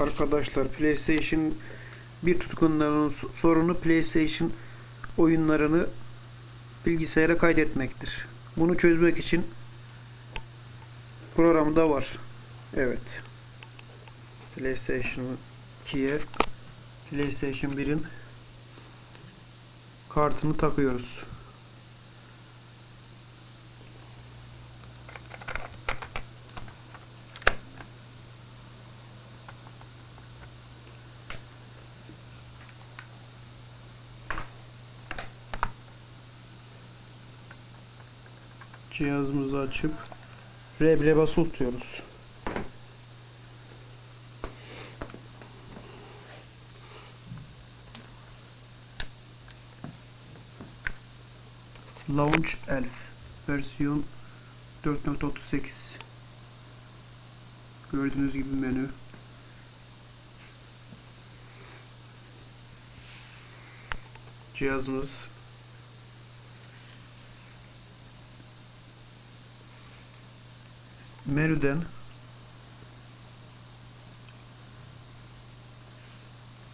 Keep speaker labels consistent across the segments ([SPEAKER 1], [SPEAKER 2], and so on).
[SPEAKER 1] Arkadaşlar PlayStation bir tutkunlarının s- sorunu PlayStation oyunlarını bilgisayara kaydetmektir. Bunu çözmek için programda var. Evet. PlayStation 2'ye PlayStation 1'in kartını takıyoruz. Cihazımızı açıp R1'e basılı tutuyoruz. Launch Elf versiyon 4.38 Gördüğünüz gibi menü cihazımız menüden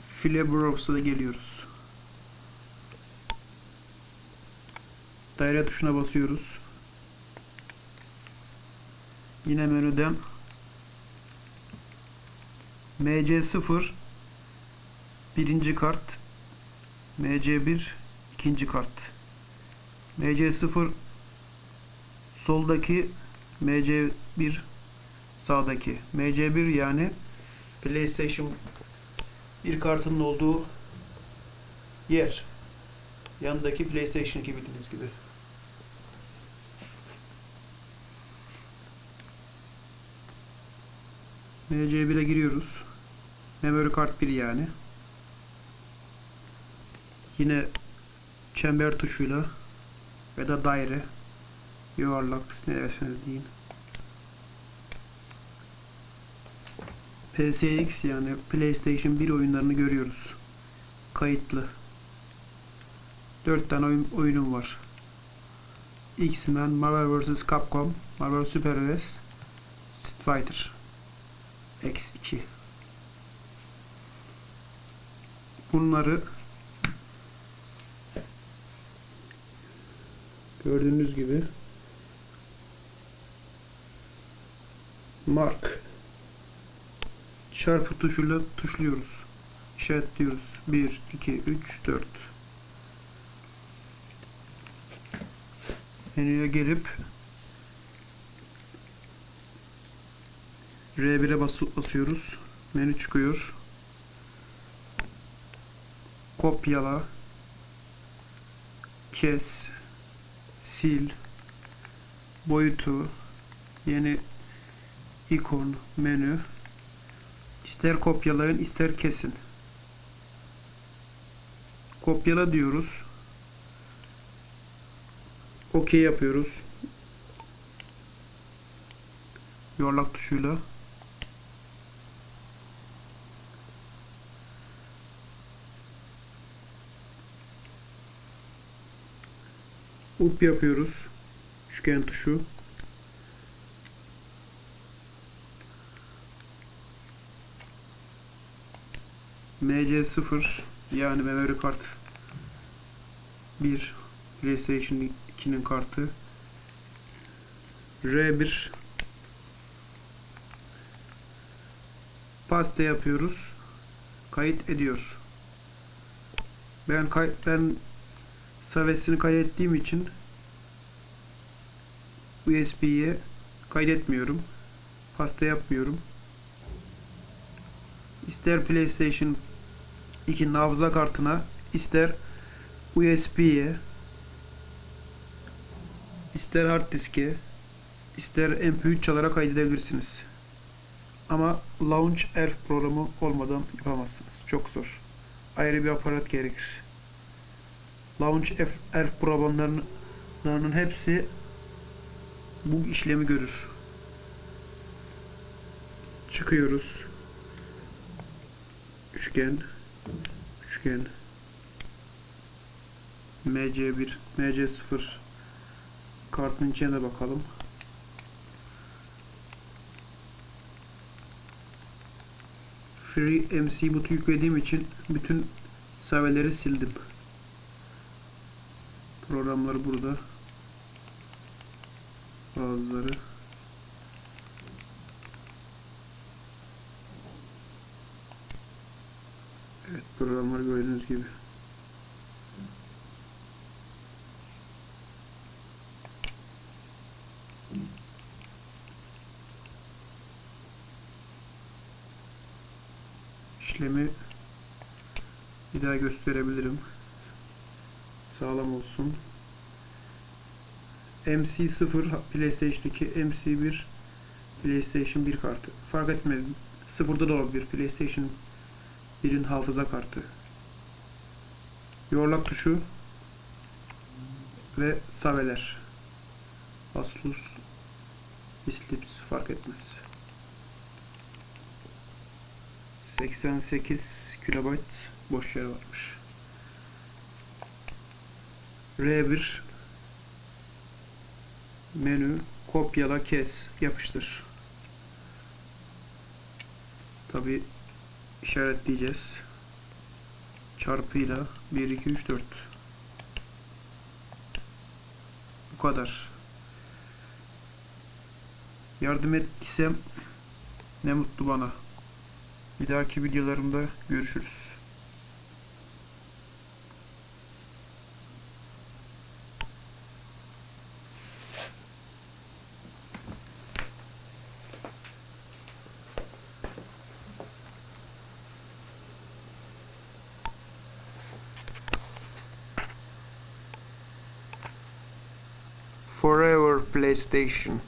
[SPEAKER 1] File Browser'a geliyoruz. Daire tuşuna basıyoruz. Yine menüden MC0 birinci kart MC1 ikinci kart MC0 soldaki MC1 sağdaki MC1 yani PlayStation bir kartının olduğu yer yanındaki PlayStation 2 bildiğiniz gibi MC1'e giriyoruz. Memory kart 1 yani. Yine çember tuşuyla ya da daire yuvarlak ne derseniz deyin. PSX yani PlayStation 1 oyunlarını görüyoruz. Kayıtlı. 4 tane oyun, oyunum var. X-Men, Marvel vs. Capcom, Marvel Super vs. Street Fighter. X2. Bunları gördüğünüz gibi mark çarpı tuşuyla tuşluyoruz. İşaretliyoruz. 1, 2, 3, 4. Menüye gelip R1'e bas basıyoruz. Menü çıkıyor. Kopyala. Kes. Sil. Boyutu. Yeni ikon, menü. İster kopyalayın, ister kesin. Kopyala diyoruz. OK yapıyoruz. Yuvarlak tuşuyla. Up yapıyoruz. Üçgen tuşu. MC0 yani memory kart 1 PlayStation 2'nin kartı. R1 paste yapıyoruz. Kayıt ediyor. Ben kay ben savesini kaydettiğim için USB'ye kaydetmiyorum. Pasta yapmıyorum. İster PlayStation 2 hafıza kartına ister USB'ye ister hard diske ister MP3 çalarak kaydedebilirsiniz. Ama Launch Elf programı olmadan yapamazsınız. Çok zor. Ayrı bir aparat gerekir. Launch Elf programlarının hepsi bu işlemi görür. Çıkıyoruz. Üçgen üçgen MC1 MC0 kartın içine bakalım. Free MC boot'u yüklediğim için bütün saveleri sildim. Programlar burada. Bazıları. Evet programlar gördüğünüz gibi. işlemi bir daha gösterebilirim. Sağlam olsun. MC0 PlayStation'daki MC1 PlayStation 1 kartı. Fark etmez. Sıfırda da olabilir. PlayStation 1'in hafıza kartı. Yuvarlak tuşu ve saveler. Asus Slips fark etmez. 88 kilobayt boş yer varmış. R1 menü kopyala kes yapıştır. Tabi işaretleyeceğiz. Çarpıyla 1 2 3 4 bu kadar. Yardım ettiysem ne mutlu bana. Bir dahaki videolarımda görüşürüz. Forever PlayStation